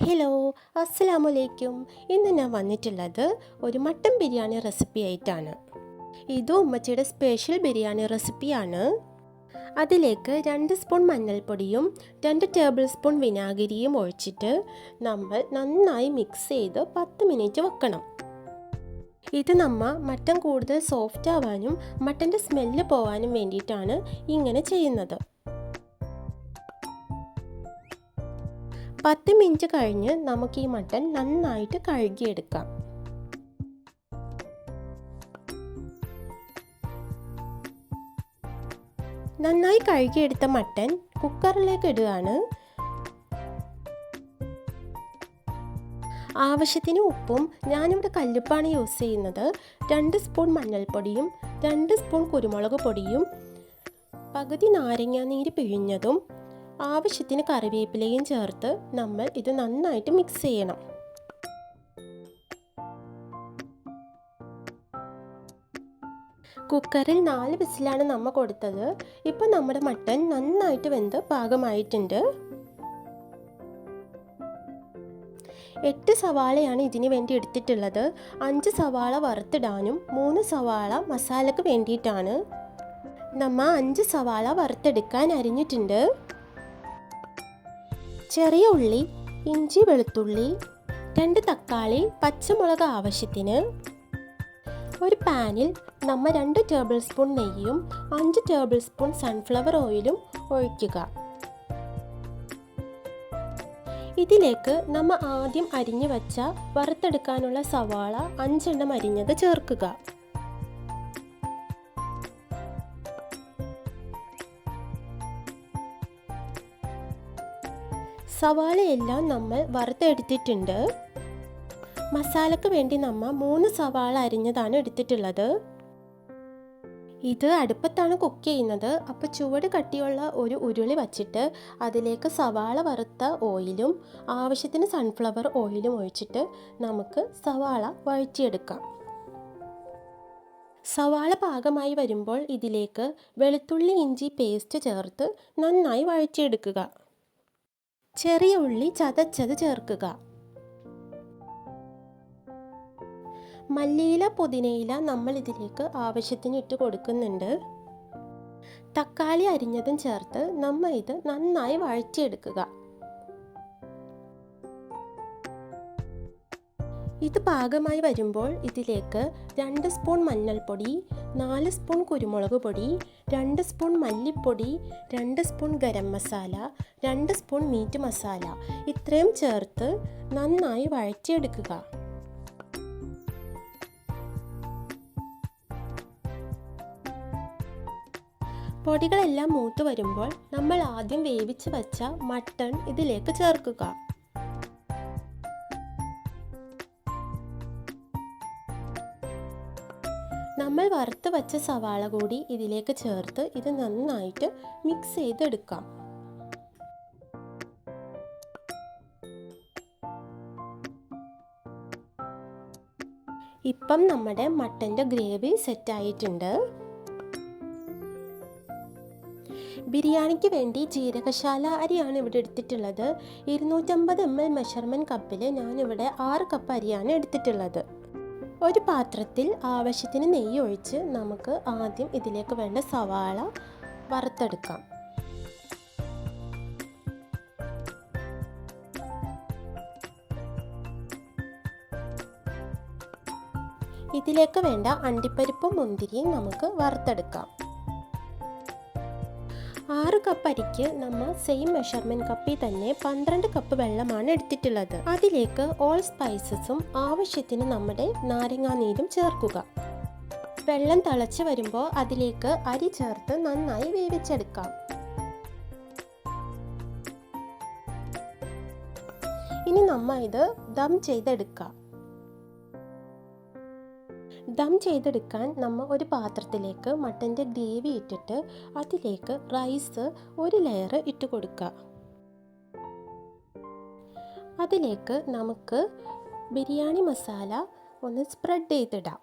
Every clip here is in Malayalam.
ഹലോ അസ്സലാമു അലൈക്കും ഇന്ന് ഞാൻ വന്നിട്ടുള്ളത് ഒരു മട്ടൻ ബിരിയാണി റെസിപ്പി ആയിട്ടാണ്. ഇത് ഉമ്മച്ചിയുടെ സ്പെഷ്യൽ ബിരിയാണി റെസിപ്പിയാണ് അതിലേക്ക് രണ്ട് സ്പൂൺ മഞ്ഞൾപ്പൊടിയും രണ്ട് ടേബിൾ സ്പൂൺ വിനാഗിരിയും ഒഴിച്ചിട്ട് നമ്മൾ നന്നായി മിക്സ് ചെയ്ത് പത്ത് മിനിറ്റ് വെക്കണം. ഇത് നമ്മ മട്ടൻ കൂടുതൽ സോഫ്റ്റ് ആവാനും മട്ടന്റെ സ്മെല്ല് പോവാനും വേണ്ടിയിട്ടാണ് ഇങ്ങനെ ചെയ്യുന്നത്. പത്ത് മിനിറ്റ് കഴിഞ്ഞ് നമുക്ക് ഈ മട്ടൺ നന്നായിട്ട് കഴുകിയെടുക്കാം. നന്നായി കഴുകിയെടുത്ത മട്ടൺ കുക്കറിലേക്ക് ഇടുകയാണ്. ആവശ്യത്തിന് ഉപ്പും ഞാനിവിടെ കല്ലുപ്പാണ് യൂസ് ചെയ്യുന്നത്. രണ്ട് സ്പൂൺ മഞ്ഞൾപ്പൊടിയും രണ്ട് സ്പൂൺ കുരുമുളക് പൊടിയും പകുതി നാരങ്ങാനീര് പിഴിഞ്ഞതും ആവശ്യത്തിന് കറിവേപ്പിലയും ചേർത്ത് നമ്മൾ ഇത് നന്നായിട്ട് മിക്സ് ചെയ്യണം. കുക്കറിൽ നാല് വിസിലാണ് നമ്മ കൊടുത്തത്. ഇപ്പം നമ്മുടെ മട്ടൻ നന്നായിട്ട് വെന്ത് പാകമായിട്ടുണ്ട്. എട്ട് സവാളയാണ് ഇതിന് വേണ്ടി എടുത്തിട്ടുള്ളത്. അഞ്ച് സവാള വറുത്തിടാനും മൂന്ന് സവാള മസാലക്ക് വേണ്ടിയിട്ടാണ്. നമ്മ അഞ്ച് സവാള വറുത്തെടുക്കാൻ അരിഞ്ഞിട്ടുണ്ട്. ചെറിയ ഉള്ളി ഇഞ്ചി വെളുത്തുള്ളി രണ്ട് തക്കാളി പച്ചമുളക് ആവശ്യത്തിന്. ഒരു പാനിൽ നമ്മൾ രണ്ട് ടേബിൾ സ്പൂൺ നെയ്യും അഞ്ച് ടേബിൾ സ്പൂൺ സൺഫ്ലവർ ഓയിലും ഒഴിക്കുക. ഇതിലേക്ക് നമ്മൾ ആദ്യം അരിഞ്ഞു വച്ച വറുത്തെടുക്കാനുള്ള സവാള അഞ്ചെണ്ണം അരിഞ്ഞത് ചേർക്കുക. സവാളയെല്ലാം നമ്മൾ വറുത്തെടുത്തിട്ടുണ്ട്. മസാലയ്ക്ക് വേണ്ടി നമ്മൾ മൂന്ന് സവാള അരിഞ്ഞതാണ് എടുത്തിട്ടുള്ളത്. ഇത് അടുപ്പത്താണ് കുക്ക് ചെയ്യുന്നത്. അപ്പോൾ ചുവട് കട്ടിയുള്ള ഒരു ഉരുളി വച്ചിട്ട് അതിലേക്ക് സവാള വറുത്ത ഓയിലും ആവശ്യത്തിന് സൺഫ്ലവർ ഓയിലും ഒഴിച്ചിട്ട് നമുക്ക് സവാള വഴറ്റിയെടുക്കാം. സവാള പാകമായി വരുമ്പോൾ ഇതിലേക്ക് വെളുത്തുള്ളി ഇഞ്ചി പേസ്റ്റ് ചേർത്ത് നന്നായി വഴറ്റിയെടുക്കുക. ചെറിയ ഉള്ളി ചതച്ചത് ചേർക്കുക. മല്ലിയില പുതിനയില നമ്മൾ ഇതിലേക്ക് ആവശ്യത്തിന് ഇട്ട് കൊടുക്കുന്നുണ്ട്. തക്കാളി അരിഞ്ഞതും ചേർത്ത് നമ്മൾ ഇത് നന്നായി വഴറ്റിയെടുക്കുക. ഇത് പാകമായി വരുമ്പോൾ ഇതിലേക്ക് രണ്ട് സ്പൂൺ മഞ്ഞൾപ്പൊടി നാല് സ്പൂൺ കുരുമുളക് പൊടി രണ്ട് സ്പൂൺ മല്ലിപ്പൊടി രണ്ട് സ്പൂൺ ഗരം മസാല രണ്ട് സ്പൂൺ മീറ്റ് മസാല ഇത്രയും ചേർത്ത് നന്നായി വഴറ്റിയെടുക്കുക. പൊടികളെല്ലാം മൂത്ത് വരുമ്പോൾ നമ്മൾ ആദ്യം വേവിച്ച് വച്ച മട്ടൺ ഇതിലേക്ക് ചേർക്കുക. നമ്മൾ വറുത്ത് വച്ച സവാള കൂടി ഇതിലേക്ക് ചേർത്ത് ഇത് നന്നായിട്ട് മിക്സ് ചെയ്തെടുക്കാം. ഇപ്പം നമ്മുടെ മട്ടന്റെ ഗ്രേവി സെറ്റായിട്ടുണ്ട്. ബിരിയാണിക്ക് വേണ്ടി ജീരകശാല അരിയാണ് ഇവിടെ എടുത്തിട്ടുള്ളത്. ഇരുന്നൂറ്റമ്പത് എം എൽ മെഷർമെന്റ് കപ്പിൽ ഞാനിവിടെ ആറ് കപ്പ് അരിയാണ് എടുത്തിട്ടുള്ളത്. ഒരു പാത്രത്തിൽ ആവശ്യത്തിന് നെയ്യ് ഒഴിച്ച് നമുക്ക് ആദ്യം ഇതിലേക്ക് വേണ്ട സവാള വറുത്തെടുക്കാം. ഇതിലേക്ക് വേണ്ട അണ്ടിപ്പരിപ്പും മുന്തിരിയും നമുക്ക് വറുത്തെടുക്കാം. ആറ് കപ്പ് അരിക്ക് നമ്മൾ സെയിം മെഷർമെന്റ് കപ്പിൽ തന്നെ പന്ത്രണ്ട് കപ്പ് വെള്ളമാണ് എടുത്തിട്ടുള്ളത്. അതിലേക്ക് ഓൾ സ്പൈസസും ആവശ്യത്തിന് നമ്മുടെ നാരങ്ങാനീരും ചേർക്കുക. വെള്ളം തിളച്ച് വരുമ്പോൾ അതിലേക്ക് അരി ചേർത്ത് നന്നായി വേവിച്ചെടുക്കാം. ഇനി നമ്മൾ ഇത് ദം ചെയ്തെടുക്കാം. ദം ചെയ്തെടുക്കാൻ നമ്മൾ ഒരു പാത്രത്തിലേക്ക് മട്ടന്റെ ഗ്രേവി ഇട്ടിട്ട് അതിലേക്ക് റൈസ് ഒരു ലെയർ ഇട്ട് കൊടുക്കുക. അതിലേക്ക് നമുക്ക് ബിരിയാണി മസാല ഒന്ന് സ്പ്രെഡ് ചെയ്തിടാം.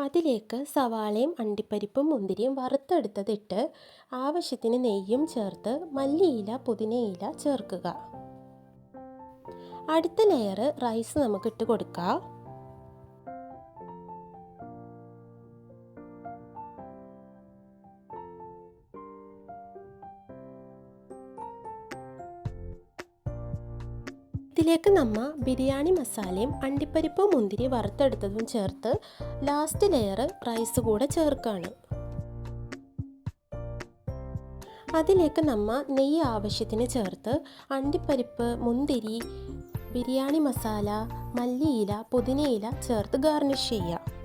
അതിലേക്ക് സവാളയും അണ്ടിപ്പരിപ്പും മുന്തിരിയും വറുത്തെടുത്തതിട്ട് ആവശ്യത്തിന് നെയ്യും ചേർത്ത് മല്ലിയില പുതിനയില ചേർക്കുക. അടുത്ത ലെയർ റൈസ് നമുക്ക് ഇട്ട് കൊടുക്കാം. ഇതിലേക്ക് നമ്മൾ ബിരിയാണി മസാലയും അണ്ടിപ്പരിപ്പും മുന്തിരി വറുത്തെടുത്തതും ചേർത്ത് ലാസ്റ്റ് ലെയർ റൈസ് കൂടെ ചേർക്കുകയാണ് അതിലേക്ക് നമ്മൾ നെയ്യ് ആവശ്യത്തിന് ചേർത്ത് അണ്ടിപ്പരിപ്പ് മുന്തിരി ബിരിയാണി മസാല മല്ലിയില പുതിനയില ചേർത്ത് ഗാർണിഷ് ചെയ്യുക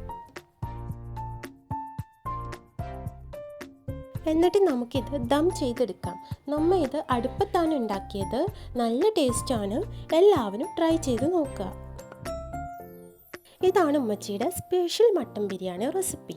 എന്നിട്ട് നമുക്കിത് ദം ചെയ്തെടുക്കാം. നമ്മൾ ഇത് അടുപ്പത്താണ് ഉണ്ടാക്കിയത്. നല്ല ടേസ്റ്റാണ് എല്ലാവരും ട്രൈ ചെയ്ത് നോക്കുക. ഇതാണ് ഉമ്മച്ചിയുടെ സ്പെഷ്യൽ മട്ടൻ ബിരിയാണി റെസിപ്പി